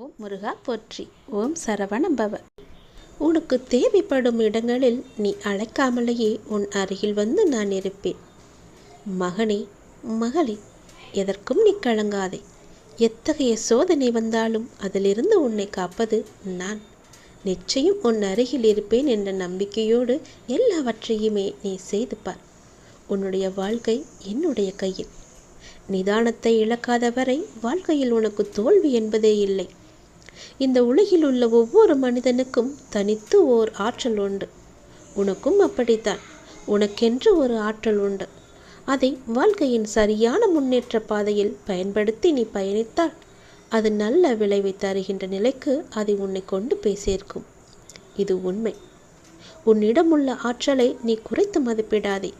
ஓம் முருகா போற்றி. ஓம் சரவணபவ உனக்கு தேவைப்படும் இடங்களில் நீ அழைக்காமலேயே உன் அருகில் வந்து நான் இருப்பேன். மகனே மகளே எதற்கும் நீ கலங்காதே. எத்தகைய சோதனை வந்தாலும் அதிலிருந்து உன்னை காப்பது நான். நிச்சயம் உன் அருகில் இருப்பேன் என்ற நம்பிக்கையோடு எல்லாவற்றையுமே நீ செய்து பார். உன்னுடைய வாழ்க்கை என்னுடைய கையில். நிதானத்தை இழக்காத வரை வாழ்க்கையில் உனக்கு தோல்வி என்பதே இல்லை. இந்த உலகில் உள்ள ஒவ்வொரு மனிதனுக்கும் தனித்து ஓர் ஆற்றல் உண்டு. உனக்கும் அப்படித்தான். உனக்கென்று ஒரு ஆற்றல் உண்டு. அதை வாழ்க்கையின் சரியான முன்னேற்ற பாதையில் பயன்படுத்தி நீ பயணித்தால் அது நல்ல விளைவை தருகின்ற நிலைக்கு அதை உன்னை கொண்டு பேசியிருக்கும் இது உண்மை. உன்னிடமுள்ள ஆற்றலை நீ குறைத்து மதிப்பிடாதே.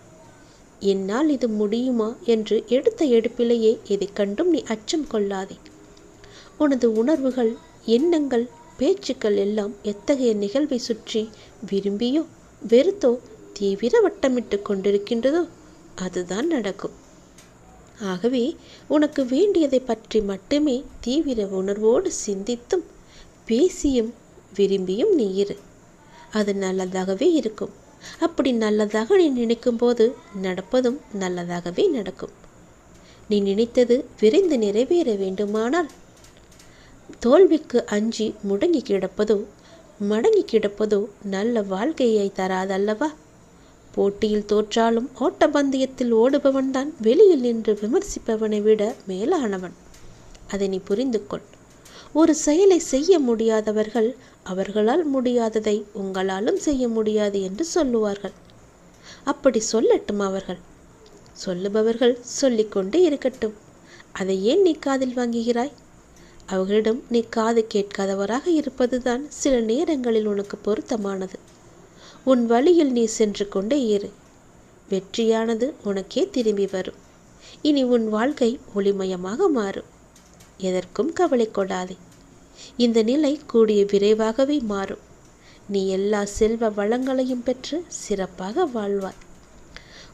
என்னால் இது முடியுமா என்று எடுத்த எடுப்பிலேயே எதை கண்டும் நீ அச்சம் கொள்ளாதே. உனது உணர்வுகள் எண்ணங்கள் பேச்சுக்கள் எல்லாம் எத்தகைய நிகழ்வை சுற்றி விரும்பியோ வெறுத்தோ தீவிர வட்டமிட்டு கொண்டிருக்கின்றதோ அதுதான் நடக்கும். ஆகவே உனக்கு வேண்டியதை பற்றி மட்டுமே தீவிர உணர்வோடு சிந்தித்தும் பேசியும் விரும்பியும் நீ இரு. அது நல்லதாகவே இருக்கும். அப்படி நல்லதாக நீ நினைக்கும் போது நடப்பதும் நல்லதாகவே நடக்கும். நீ நினைத்தது விரைந்து நிறைவேற வேண்டுமானால் தோல்விக்கு அஞ்சி முடங்கி கிடப்பதோ மடங்கி கிடப்பதோ நல்ல வாழ்க்கையை தராதல்லவா? போட்டியில் தோற்றாலும் ஓட்டப்பந்தயத்தில் ஓடுபவன்தான் வெளியில் நின்று விமர்சிப்பவனை விட மேலானவன். அதை நீ புரிந்து கொள். ஒரு செயலை செய்ய முடியாதவர்கள் அவர்களால் முடியாததை உங்களாலும் செய்ய முடியாது என்று சொல்லுவார்கள். அப்படி சொல்லட்டும் அவர்கள். சொல்லுபவர்கள் சொல்லிக்கொண்டே இருக்கட்டும். அதை ஏன் நீ காதில் வாங்குகிறாய்? அவர்களிடம் நீ காது கேட்காதவராக இருப்பதுதான் சில நேரங்களில் உனக்கு பொருத்தமானது. உன் வழியில் நீ சென்று கொண்டே இரு. வெற்றியானது உனக்கே திரும்பி வரும். இனி உன் வாழ்க்கை ஒளிமயமாக மாறும். எதற்கும் கவலை கொடாதே இந்த நிலை கூடிய விரைவாகவே மாறும். நீ எல்லா செல்வ வளங்களையும் பெற்று சிறப்பாக வாழ்வாய்.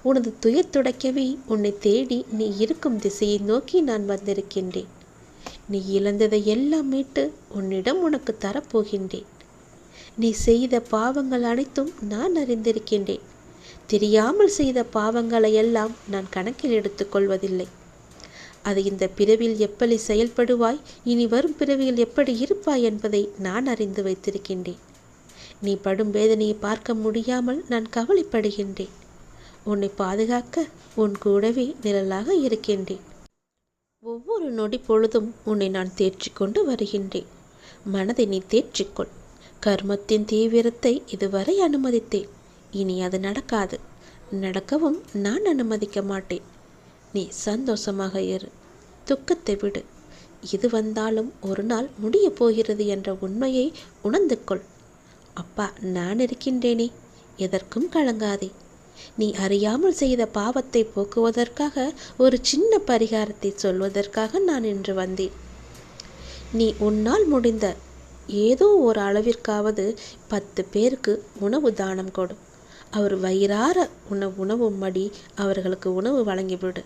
உனது துயர் துடைக்கவே உன்னை தேடி நீ இருக்கும் திசையை நோக்கி நான் வந்திருக்கின்றேன். நீ இழந்ததை எல்லாம் மீட்டு உன்னிடம் உனக்கு தரப்போகின்றேன். நீ செய்த பாவங்கள் அனைத்தும் நான் அறிந்திருக்கின்றேன். தெரியாமல் செய்த பாவங்களை எல்லாம் நான் கணக்கில் எடுத்துக்கொள்வதில்லை அது இந்த பிறவியில் எப்படி செயல்படுவாய் இனி வரும் பிறவியில் எப்படி இருப்பாய் என்பதை நான் அறிந்து வைத்திருக்கின்றேன். நீ படும் வேதனையை பார்க்க முடியாமல் நான் கவலைப்படுகின்றேன். உன்னை பாதுகாக்க உன் கூடவே நிழலாக இருக்கின்றேன். ஒவ்வொரு நொடி பொழுதும் உன்னை நான் தேற்றிக்கொண்டு வருகின்றேன். மனதை நீ தேற்றிக்கொள். கர்மத்தின் தீவிரத்தை இதுவரை அனுமதித்தேன். இனி அது நடக்காது. நடக்கவும் நான் அனுமதிக்க மாட்டேன். நீ சந்தோஷமாக இரு. துக்கத்தை விடு. இது வந்தாலும் ஒரு நாள் முடிய போகிறது என்ற உண்மையை உணர்ந்து கொள் அப்பா நான் இருக்கின்றேனே. எதற்கும் கலங்காதே. நீ அறியாமல் செய்த பாவத்தை போக்குவதற்காக ஒரு சின்ன பரிகாரத்தை சொல்வதற்காக நான் இன்று வந்தேன். நீ உன்னால் முடிந்த ஏதோ ஒரு அளவிற்காவது பத்து பேருக்கு உணவு தானம் கொடு. அவர் வயிறார உணவு உணவும்படி அவர்களுக்கு உணவு வழங்கிவிடு.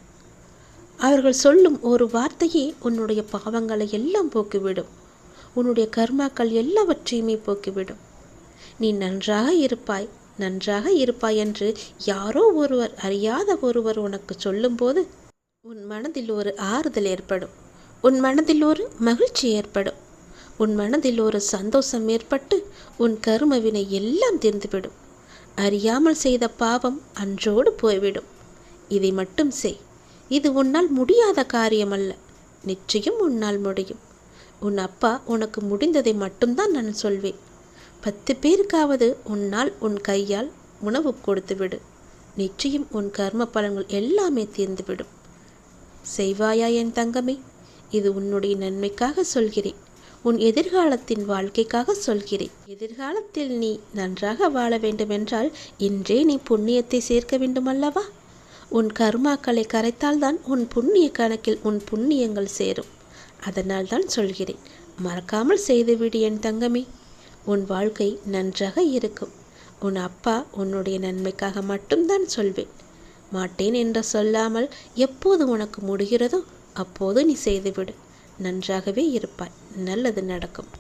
அவர்கள் சொல்லும் ஒரு வார்த்தையே உன்னுடைய பாவங்களை எல்லாம் போக்கிவிடும். உன்னுடைய கர்மாக்கள் எல்லாவற்றையுமே போக்கிவிடும். நீ நன்றாக இருப்பாய். நன்றாக இருப்பாய் என்று யாரோ ஒருவர் அறியாத ஒருவர் உனக்கு சொல்லும்போது உன் மனதில் ஒரு ஆறுதல் ஏற்படும். உன் மனதில் ஒரு மகிழ்ச்சி ஏற்படும். உன் மனதில் ஒரு சந்தோஷம் ஏற்பட்டு உன் கருமவினை எல்லாம் தீர்ந்துவிடும். அறியாமல் செய்த பாவம் அன்றோடு போய்விடும். இதை மட்டும் செய். இது உன்னால் முடியாத காரியம் அல்ல நிச்சயம் உன்னால் முடியும். உன் அப்பா உனக்கு முடிந்ததை மட்டும்தான் நான் சொல்வேன். பத்து பேருக்காவது உன்னால் உன் கையால் உணவு கொடுத்து விடு நிச்சயம் உன் கர்ம பலன்கள் எல்லாமே தீர்ந்துவிடும். செய்வாயா என் தங்கமே? இது உன்னுடைய நன்மைக்காக சொல்கிறேன். உன் எதிர்காலத்தின் வாழ்க்கைக்காக சொல்கிறேன். எதிர்காலத்தில் நீ நன்றாக வாழ வேண்டுமென்றால் இன்றே நீ புண்ணியத்தை சேர்க்க வேண்டுமல்லவா? உன் கர்மாக்களை கரைத்தால்தான் உன் புண்ணிய கணக்கில் உன் புண்ணியங்கள் சேரும். அதனால் தான் சொல்கிறேன். மறக்காமல் செய்துவிடு என் தங்கமே. உன் வாழ்க்கை நன்றாக இருக்கும். உன் அப்பா உன்னுடைய நன்மைக்காக மட்டும்தான் சொல்வேன். மாட்டேன் என்று சொல்லாமல் எப்போது உனக்கு முடிகிறதோ அப்போது நீ செய்துவிடு. நன்றாகவே இருப்பாய். நல்லது நடக்கும்.